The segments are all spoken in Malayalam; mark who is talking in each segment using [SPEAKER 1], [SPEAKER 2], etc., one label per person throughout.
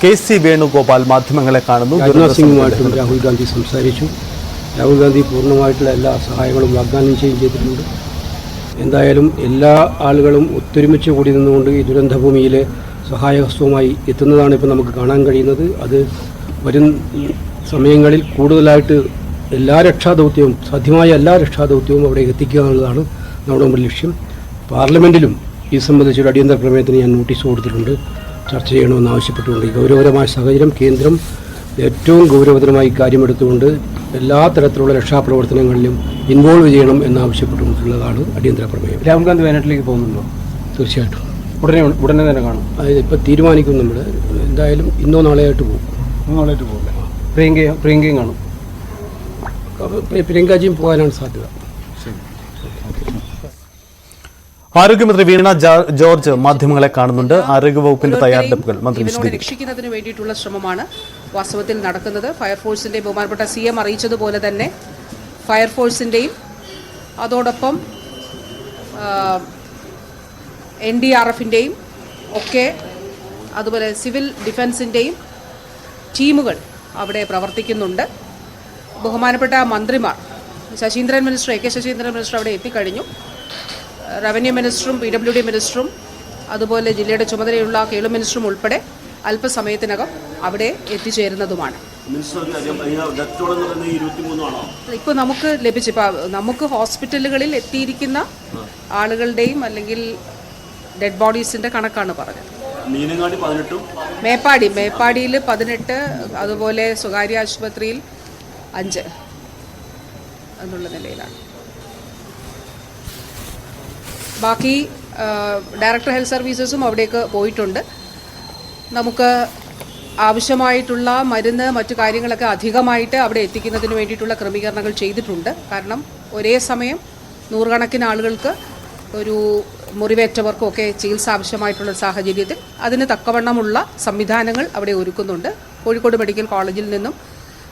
[SPEAKER 1] കെ സി വേണുഗോപാൽ മാധ്യമങ്ങളെ കാണുന്നു.
[SPEAKER 2] രാജ്നാഥ് സിംഗുമായിട്ടും രാഹുൽ ഗാന്ധി സംസാരിച്ചു. രാഹുൽ ഗാന്ധി പൂർണമായിട്ടുള്ള എല്ലാ സഹായങ്ങളും വാഗ്ദാനം ചെയ്യുകയും ചെയ്തിട്ടുണ്ട്. എന്തായാലും എല്ലാ ആളുകളും ഒത്തൊരുമിച്ച് കൂടി നിന്നുകൊണ്ട് ഈ ദുരന്തഭൂമിയിലെ സഹായഹസ്തവുമായി എത്തുന്നതാണ് ഇപ്പോൾ നമുക്ക് കാണാൻ കഴിയുന്നത്. അത് വരും സമയങ്ങളിൽ കൂടുതലായിട്ട് എല്ലാ രക്ഷാദൗത്യവും സാധ്യമായ എല്ലാ രക്ഷാദൗത്യവും അവിടെ എത്തിക്കുക എന്നുള്ളതാണ് നമ്മുടെ മുമ്പിൽ ലക്ഷ്യം. പാർലമെന്റിലും ഈ സംബന്ധിച്ചൊരു അടിയന്തര പ്രമേയത്തിന് ഞാൻ നോട്ടീസ് കൊടുത്തിട്ടുണ്ട്. ചർച്ച ചെയ്യണമെന്ന് ആവശ്യപ്പെട്ടുകൊണ്ട് ഈ ഗൗരവകരമായ സാഹചര്യം കേന്ദ്രം ഏറ്റവും ഗൗരവതരമായി കാര്യമെടുത്തുകൊണ്ട് എല്ലാ തരത്തിലുള്ള രക്ഷാപ്രവർത്തനങ്ങളിലും ഇൻവോൾവ് ചെയ്യണം എന്നാവശ്യപ്പെട്ടുകൊണ്ടുള്ളതാണ് അടിയന്തര പ്രമേയം.
[SPEAKER 3] രാഹുൽ ഗാന്ധി വയനാട്ടിലേക്ക് പോകുന്നുണ്ടോ?
[SPEAKER 2] തീർച്ചയായിട്ടും.
[SPEAKER 3] ഉടനെ ഉടനെ തന്നെ കാണും.
[SPEAKER 2] അതായത് ഇപ്പോൾ തീരുമാനിക്കും നമ്മൾ എന്തായാലും ഇന്നോ നാളെയായിട്ട് പോകും.
[SPEAKER 3] നാളെയായിട്ട് പോകും. പ്രിയങ്കയോ പ്രിയങ്കയും കാണും.
[SPEAKER 2] പ്രിയങ്കാജിയും പോകാനാണ് സാധ്യത.
[SPEAKER 1] ആരോഗ്യമന്ത്രി വീണ ജോർജ് മാധ്യമങ്ങളെ കാണുന്നുണ്ട്. ആരോഗ്യവകുപ്പിന്റെ തയ്യാറെടുപ്പുകൾ മന്ത്രി
[SPEAKER 4] രക്ഷിക്കുന്നതിന് വേണ്ടിയിട്ടുള്ള ശ്രമമാണ് വാസ്തവത്തിൽ നടക്കുന്നത്. ഫയർഫോഴ്സിന്റെ ബഹുമാനപ്പെട്ട സി എം അറിയിച്ചതുപോലെ തന്നെ ഫയർഫോഴ്സിന്റെയും അതോടൊപ്പം എൻ ഡി ആർ എഫിന്റെയും ഒക്കെ അതുപോലെ സിവിൽ ഡിഫൻസിന്റെയും ടീമുകൾ അവിടെ പ്രവർത്തിക്കുന്നുണ്ട്. ബഹുമാനപ്പെട്ട മന്ത്രിമാർ Saseendran minister A K Saseendran minister അവിടെ എത്തിക്കഴിഞ്ഞു. റവന്യൂ മിനിസ്റ്ററും പി ഡബ്ല്യു ഡി മിനിസ്റ്ററും അതുപോലെ ജില്ലയുടെ ചുമതലയുള്ള കേളു മിനിസ്റ്ററും ഉൾപ്പെടെ അല്പസമയത്തിനകം അവിടെ എത്തിച്ചേരുന്നതുമാണ്. ഇപ്പോൾ നമുക്ക് ലഭിച്ച നമുക്ക് ഹോസ്പിറ്റലുകളിൽ എത്തിയിരിക്കുന്ന ആളുകളുടെയും അല്ലെങ്കിൽ ഡെഡ് ബോഡീസിന്റെ കണക്കാണ് പറഞ്ഞത്.
[SPEAKER 5] മീനങ്ങാടി പതിനെട്ടും?
[SPEAKER 4] മേപ്പാടി മേപ്പാടിയിൽ പതിനെട്ട് അതുപോലെ സ്വകാര്യ ആശുപത്രിയിൽ അഞ്ച് എന്നുള്ള നിലയിലാണ്. ബാക്കി ഡയറക്ടർ ഹെൽത്ത് സർവീസസും അവിടേക്ക് പോയിട്ടുണ്ട്. നമുക്ക് ആവശ്യമായിട്ടുള്ള മരുന്ന് മറ്റു കാര്യങ്ങളൊക്കെ അധികമായിട്ട് അവിടെ എത്തിക്കുന്നതിന് വേണ്ടിയിട്ടുള്ള ക്രമീകരണങ്ങൾ ചെയ്തിട്ടുണ്ട്. കാരണം ഒരേ സമയം നൂറുകണക്കിന് ആളുകൾക്ക് ഒരു മുറിവേറ്റവർക്കും ഒക്കെ ചികിത്സ ആവശ്യമായിട്ടുള്ള സാഹചര്യത്തിൽ അതിന് തക്കവണ്ണമുള്ള സംവിധാനങ്ങൾ അവിടെ ഒരുക്കുന്നുണ്ട്. കോഴിക്കോട് മെഡിക്കൽ കോളേജിൽ നിന്നും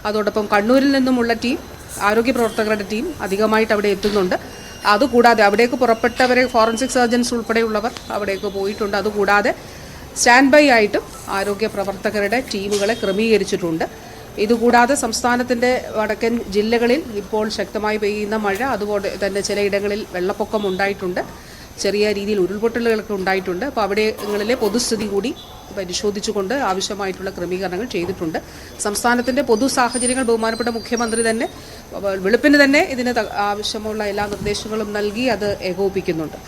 [SPEAKER 4] അതോടൊപ്പം കണ്ണൂരിൽ നിന്നുമുള്ള ടീം ആരോഗ്യ പ്രവർത്തകരുടെ ടീം അധികമായിട്ട് അവിടെ എത്തുന്നുണ്ട്. അതുകൂടാതെ അവിടേക്ക് പുറപ്പെട്ടവരെ ഫോറൻസിക് സർജൻസ് ഉൾപ്പെടെയുള്ളവർ അവിടേക്ക് പോയിട്ടുണ്ട്. അതുകൂടാതെ സ്റ്റാൻഡ് ബൈ ആയിട്ടും ആരോഗ്യ പ്രവർത്തകരുടെ ടീമുകളെ ക്രമീകരിച്ചിട്ടുണ്ട്. ഇതുകൂടാതെ സംസ്ഥാനത്തിന്റെ വടക്കൻ ജില്ലകളിൽ ഇപ്പോൾ ശക്തമായി പെയ്യുന്ന മഴ അതുപോലെ തന്നെ ചിലയിടങ്ങളിൽ വെള്ളപ്പൊക്കം ഉണ്ടായിട്ടുണ്ട്. ചെറിയ രീതിയിൽ ഉരുൾപൊട്ടലുകളൊക്കെ ഉണ്ടായിട്ടുണ്ട്. അപ്പോൾ അവിടെങ്ങളിലെ പൊതുസ്ഥിതി കൂടി പരിശോധിച്ചുകൊണ്ട് ആവശ്യമായിട്ടുള്ള ക്രമീകരണങ്ങൾ ചെയ്തിട്ടുണ്ട്. സംസ്ഥാനത്തിന്റെ പൊതു സാഹചര്യങ്ങൾ ബഹുമാനപ്പെട്ട മുഖ്യമന്ത്രി തന്നെ വെളുപ്പിന് തന്നെ ഇതിന് ആവശ്യമുള്ള എല്ലാ നിർദ്ദേശങ്ങളും നൽകി അത് ഏകോപിക്കുന്നുണ്ട്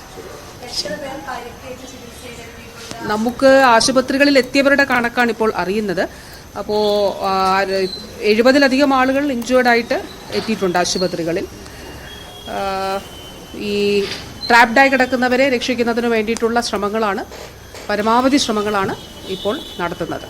[SPEAKER 4] നമുക്ക് ആശുപത്രികളിൽ എത്തിയവരുടെ കണക്കാണ് ഇപ്പോൾ അറിയുന്നത്. അപ്പോൾ എഴുപതിലധികം ആളുകൾ ഇഞ്ചുവേർഡ് ആയിട്ട് എത്തിയിട്ടുണ്ട് ആശുപത്രികളിൽ. ഈ ട്രാപ്ഡായി കിടക്കുന്നവരെ രക്ഷിക്കുന്നതിന് വേണ്ടിയിട്ടുള്ള ശ്രമങ്ങളാണ് പരമാവധി ശ്രമങ്ങളാണ് ഇപ്പോൾ നടത്തുന്നത്.